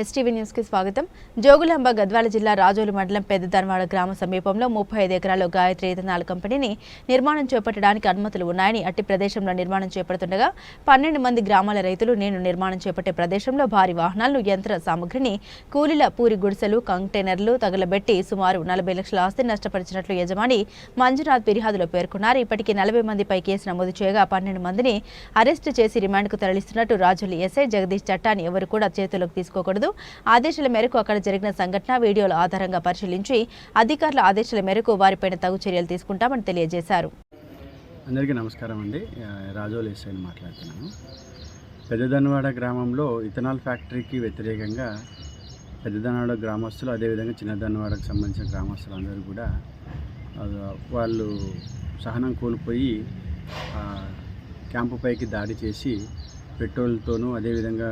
STV న్యూస్కి స్వాగతం. జోగులాంబ గద్వాల జిల్లా రాజోలు మండలం పెద్ద పెద్దదర్వాడ గ్రామ సమీపంలో ముప్పై ఐదు ఎకరాల్లో గాయత్రి ఇథనాల్ కంపెనీని నిర్మాణం చేపట్టడానికి అనుమతులు ఉన్నాయని అట్టి ప్రదేశంలో నిర్మాణం చేపడుతుండగా పన్నెండు మంది గ్రామాల రైతులు నేను నిర్మాణం చేపట్టే ప్రదేశంలో భారీ వాహనాలను యంత్ర సామగ్రిని కూలీల పూరి గుడిసెలు కంటైనర్లు తగలబెట్టి సుమారు నలభై లక్షల ఆస్తిని నష్టపరిచినట్లు యజమాని మంజునాథ్ ఫిర్యాదులో పేర్కొన్నారు. ఇప్పటికీ నలభై మందిపై కేసు నమోదు చేయగా పన్నెండు మందిని అరెస్టు చేసి రిమాండ్కు తరలిస్తున్నట్టు రాజులు ఎస్ఐ జగదీష్ చట్టాన్ని ఎవరు కూడా చేతుల్లోకి తీసుకోకూడదు. ఆదేశాల మేరకు అక్కడ జరిగిన సంఘటన వీడియోల ఆధారంగా పరిశీలించి అధికారుల ఆదేశాల మేరకు వారిపైన తగు చర్యలు తీసుకుంటామని తెలియజేశారు. అందరికీ నమస్కారం అండి. రాజోలు ఎస్ఐని మాట్లాడుతున్నాను. పెద్దదనవాడ గ్రామంలో ఇథనాల్ ఫ్యాక్టరీకి వ్యతిరేకంగా పెద్దదనవాడ గ్రామస్తులు అదేవిధంగా చిన్నదనవాడకు సంబంధించిన గ్రామస్తులు అందరూ కూడా వాళ్ళు సహనం కోల్పోయి క్యాంపుపైకి క్యాంపు పైకి దాడి చేసి పెట్రోల్తోనూ అదేవిధంగా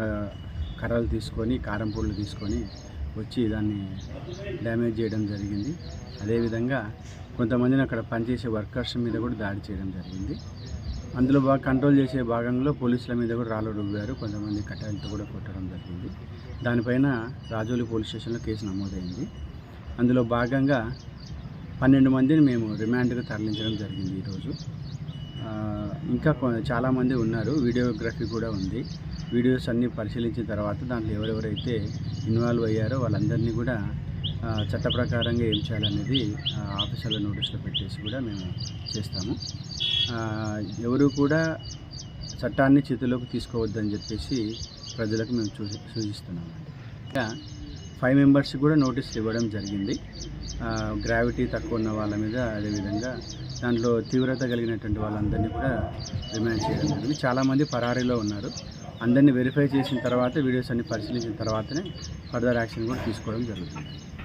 కర్రలు తీసుకొని కారం పొడులు తీసుకొని వచ్చి దాన్ని డ్యామేజ్ చేయడం జరిగింది. అదేవిధంగా కొంతమందిని అక్కడ పనిచేసే వర్కర్స్ మీద కూడా దాడి చేయడం జరిగింది. అందులో బాగా కంట్రోల్ చేసే భాగంలో పోలీసుల మీద కూడా రాళ్ళు రువ్వారు. కొంతమంది కట్టాలతో కూడా కొట్టడం జరిగింది. దానిపైన రాజోలి పోలీస్ స్టేషన్లో కేసు నమోదైంది. అందులో భాగంగా పన్నెండు మందిని మేము రిమాండ్గా తరలించడం జరిగింది ఈరోజు. ఇంకా కొ- చాలామంది ఉన్నారు. వీడియోగ్రఫీ కూడా ఉంది. వీడియోస్ అన్నీ పరిశీలించిన తర్వాత దాంట్లో ఎవరెవరైతే ఇన్వాల్వ్ అయ్యారో వాళ్ళందరినీ కూడా చట్ట ప్రకారంగా ఏం చేయాలనేది ఆ, ఆఫీసర్ల నోటీసులో పెట్టేసి కూడా మేము చేస్తాము. ఎవరు కూడా చట్టాన్ని చేతిలోకి తీసుకోవద్దని చెప్పేసి ప్రజలకు మేము చూ సూచిస్తున్నాము ఇంకా ఫైవ్ మెంబర్స్కి కూడా నోటీసులు ఇవ్వడం జరిగింది. గ్రావిటీ తక్కువ ఉన్న వాళ్ళ మీద అదేవిధంగా దాంట్లో తీవ్రత కలిగినటువంటి వాళ్ళందరినీ కూడా రిమాండ్ చేయడం జరిగింది. చాలామంది పరారీలో ఉన్నారు. అందరినీ వెరిఫై చేసిన తర్వాత వీడియోస్ అన్ని పరిశీలించిన తర్వాతనే ఫర్దర్ యాక్షన్ కూడా తీసుకోవడం జరుగుతుంది.